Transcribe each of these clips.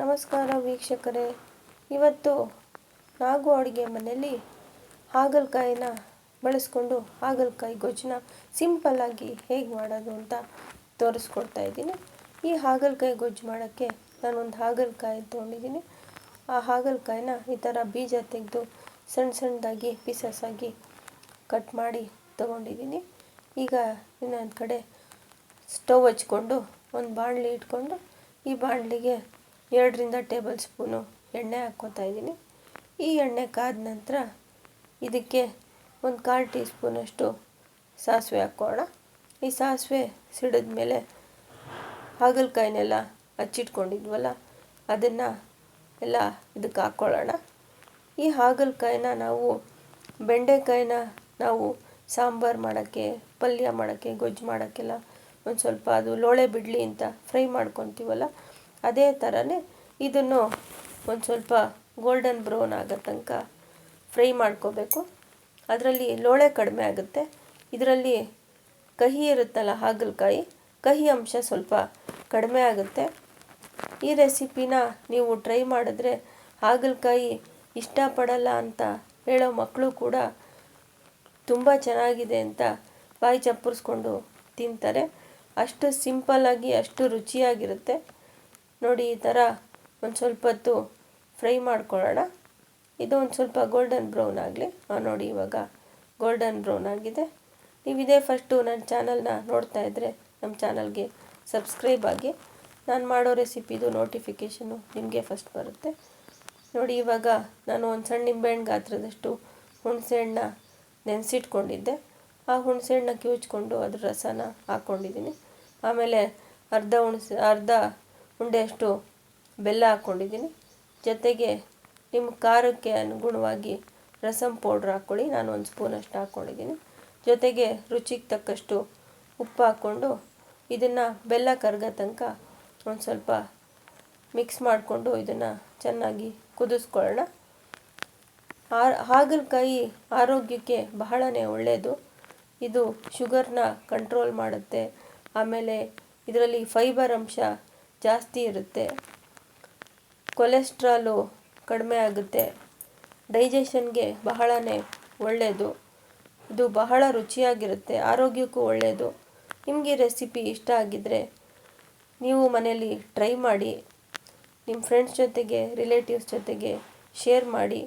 ನಮಸ್ಕಾರ ವೀಕ್ಷಕರೇ. ಇವತ್ತು ನಾಗು ಅಡುಗೆ ಮನೆಯಲ್ಲಿ ಹಾಗಲಕಾಯಿನ ಬಳಸ್ಕೊಂಡು ಹಾಗಲಕಾಯಿ ಗೊಜ್ಜನ್ನ ಸಿಂಪಲ್ಲಾಗಿ ಹೇಗೆ ಮಾಡೋದು ಅಂತ ತೋರಿಸ್ಕೊಡ್ತಾ ಇದ್ದೀನಿ. ಈ ಹಾಗಲಕಾಯಿ ಗೊಜ್ಜು ಮಾಡೋಕ್ಕೆ ನಾನೊಂದು ಹಾಗಲಕಾಯಿ ತೊಗೊಂಡಿದ್ದೀನಿ. ಆ ಹಾಗಲಕಾಯಿನ ಈ ಥರ ಬೀಜ ತೆಗೆದು ಸಣ್ಣ ಸಣ್ಣದಾಗಿ ಪೀಸಸ್ ಆಗಿ ಕಟ್ ಮಾಡಿ ತೊಗೊಂಡಿದ್ದೀನಿ. ಈಗ ಇನ್ನೊಂದು ಕಡೆ ಸ್ಟವ್ ಹಚ್ಕೊಂಡು ಒಂದು ಬಾಣಲಿ ಇಟ್ಕೊಂಡು ಈ ಬಾಣಲಿಗೆ ಎರಡರಿಂದ ಟೇಬಲ್ ಸ್ಪೂನು ಎಣ್ಣೆ ಹಾಕ್ಕೋತಾ ಇದ್ದೀನಿ. ಈ ಎಣ್ಣೆ ಕಾದ ನಂತರ ಇದಕ್ಕೆ ಒಂದು ಕಾಲು ಟೀ ಸ್ಪೂನಷ್ಟು ಸಾಸಿವೆ ಹಾಕ್ಕೋಣ ಈ ಸಾಸಿವೆ ಸಿಡಿದ ಮೇಲೆ ಹಾಗಲಕಾಯಿನೆಲ್ಲ ಹಚ್ಚಿಟ್ಕೊಂಡಿದ್ವಲ್ಲ, ಅದನ್ನು ಎಲ್ಲ ಇದಕ್ಕೆ ಹಾಕ್ಕೊಳ್ಳೋಣ ಈ ಹಾಗಲಕಾಯಿನ ನಾವು ಬೆಂಡೆಕಾಯಿನ ನಾವು ಸಾಂಬಾರು ಮಾಡೋಕ್ಕೆ, ಪಲ್ಯ ಮಾಡೋಕ್ಕೆ, ಗೊಜ್ಜು ಮಾಡೋಕ್ಕೆಲ್ಲ ಒಂದು ಸ್ವಲ್ಪ ಅದು ಲೋಳೆ ಬಿಡಲಿ ಅಂತ ಫ್ರೈ ಮಾಡ್ಕೊತೀವಲ್ಲ ಅದೇ ಥರನೇ ಇದನ್ನು ಒಂದು ಸ್ವಲ್ಪ ಗೋಲ್ಡನ್ ಬ್ರೌನ್ ಆಗೋ ತನಕ ಫ್ರೈ ಮಾಡ್ಕೋಬೇಕು. ಅದರಲ್ಲಿ ಲೋಳೆ ಕಡಿಮೆ ಆಗುತ್ತೆ. ಇದರಲ್ಲಿ ಕಹಿ ಇರುತ್ತಲ್ಲ ಹಾಗಲಕಾಯಿ, ಕಹಿ ಅಂಶ ಸ್ವಲ್ಪ ಕಡಿಮೆ ಆಗುತ್ತೆ. ಈ ರೆಸಿಪಿನ ನೀವು ಟ್ರೈ ಮಾಡಿದ್ರೆ ಹಾಗಲಕಾಯಿ ಇಷ್ಟಪಡಲ್ಲ ಅಂತ ಹೇಳೋ ಮಕ್ಕಳು ಕೂಡ ತುಂಬ ಚೆನ್ನಾಗಿದೆ ಅಂತ ಬಾಯಿ ಚಪ್ಪರಿಸ್ಕೊಂಡು ತಿಂತಾರೆ. ಅಷ್ಟು ಸಿಂಪಲ್ಲಾಗಿ ಅಷ್ಟು ರುಚಿಯಾಗಿರುತ್ತೆ. ನೋಡಿ ಈ ಥರ ಒಂದು ಸ್ವಲ್ಪ ಹೊತ್ತು ಫ್ರೈ ಮಾಡ್ಕೊಳ್ಳೋಣ. ಇದು ಒಂದು ಸ್ವಲ್ಪ ಗೋಲ್ಡನ್ ಬ್ರೌನ್ ಆಗಲಿ. ನೋಡಿ ಇವಾಗ ಗೋಲ್ಡನ್ ಬ್ರೌನ್ ಆಗಿದೆ. ನೀವು ಇದೇ ಫಸ್ಟು ನನ್ನ ಚಾನಲ್ನ ನೋಡ್ತಾ ಇದ್ದರೆ ನಮ್ಮ ಚಾನಲ್ಗೆ ಸಬ್ಸ್ಕ್ರೈಬ್ ಆಗಿ. ನಾನು ಮಾಡೋ ರೆಸಿಪಿದು ನೋಟಿಫಿಕೇಷನು ನಿಮಗೆ ಫಸ್ಟ್ ಬರುತ್ತೆ. ನೋಡಿ ಇವಾಗ ನಾನು ಒಂದು ಸಣ್ಣ ನಿಂಬೆಹಣ್ಣು ಗಾತ್ರದಷ್ಟು ಹುಣಸೆಹಣ್ಣ ನೆನೆಸಿಟ್ಕೊಂಡಿದ್ದೆ. ಆ ಹುಣಸೆಹಣ್ಣ ಕಿವುಚ್ಕೊಂಡು ಅದ್ರ ರಸನ ಹಾಕ್ಕೊಂಡಿದ್ದೀನಿ. ಆಮೇಲೆ ಅರ್ಧ ಹುಣಸೆ, ಅರ್ಧ ಉಂಡೆಯಷ್ಟು ಬೆಲ್ಲ ಹಾಕ್ಕೊಂಡಿದ್ದೀನಿ ಜೊತೆಗೆ ನಿಮ್ಮ ಖಾರಕ್ಕೆ ಅನುಗುಣವಾಗಿ ರಸಮ್ ಪೌಡ್ರ್ ಹಾಕ್ಕೊಳ್ಳಿ. ನಾನು ಒಂದು ಸ್ಪೂನಷ್ಟು ಹಾಕ್ಕೊಂಡಿದ್ದೀನಿ ಜೊತೆಗೆ ರುಚಿಗೆ ತಕ್ಕಷ್ಟು ಉಪ್ಪು ಹಾಕ್ಕೊಂಡು ಇದನ್ನು ಬೆಲ್ಲ ಕರಗೋ ತನಕ ಒಂದು ಸ್ವಲ್ಪ ಮಿಕ್ಸ್ ಮಾಡಿಕೊಂಡು ಇದನ್ನು ಚೆನ್ನಾಗಿ ಕುದಿಸ್ಕೊಳ್ಳೋಣ. ಹಾಗಲಕಾಯಿ ಆರೋಗ್ಯಕ್ಕೆ ಬಹಳನೇ ಒಳ್ಳೆಯದು ಇದು ಶುಗರ್ನ ಕಂಟ್ರೋಲ್ ಮಾಡುತ್ತೆ. ಆಮೇಲೆ ಇದರಲ್ಲಿ ಫೈಬರ್ ಅಂಶ ಜಾಸ್ತಿ ಇರುತ್ತೆ. ಕೊಲೆಸ್ಟ್ರಾಲು ಕಡಿಮೆ ಆಗುತ್ತೆ. ಡೈಜೆಷನ್ಗೆ ಬಹಳನೇ ಒಳ್ಳೆಯದು ಇದು ಬಹಳ ರುಚಿಯಾಗಿರುತ್ತೆ, ಆರೋಗ್ಯಕ್ಕೂ ಒಳ್ಳೆಯದು ನಿಮಗೆ ರೆಸಿಪಿ ಇಷ್ಟ ಆಗಿದ್ದರೆ ನೀವು ಮನೇಲಿ ಟ್ರೈ ಮಾಡಿ, ನಿಮ್ಮ ಫ್ರೆಂಡ್ಸ್ ಜೊತೆಗೆ, ರಿಲೇಟಿವ್ಸ್ ಜೊತೆಗೆ ಶೇರ್ ಮಾಡಿ,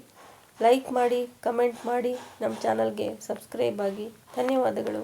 ಲೈಕ್ ಮಾಡಿ, ಕಮೆಂಟ್ ಮಾಡಿ, ನಮ್ಮ ಚಾನಲ್ಗೆ ಸಬ್ಸ್ಕ್ರೈಬ್ ಆಗಿ. ಧನ್ಯವಾದಗಳು.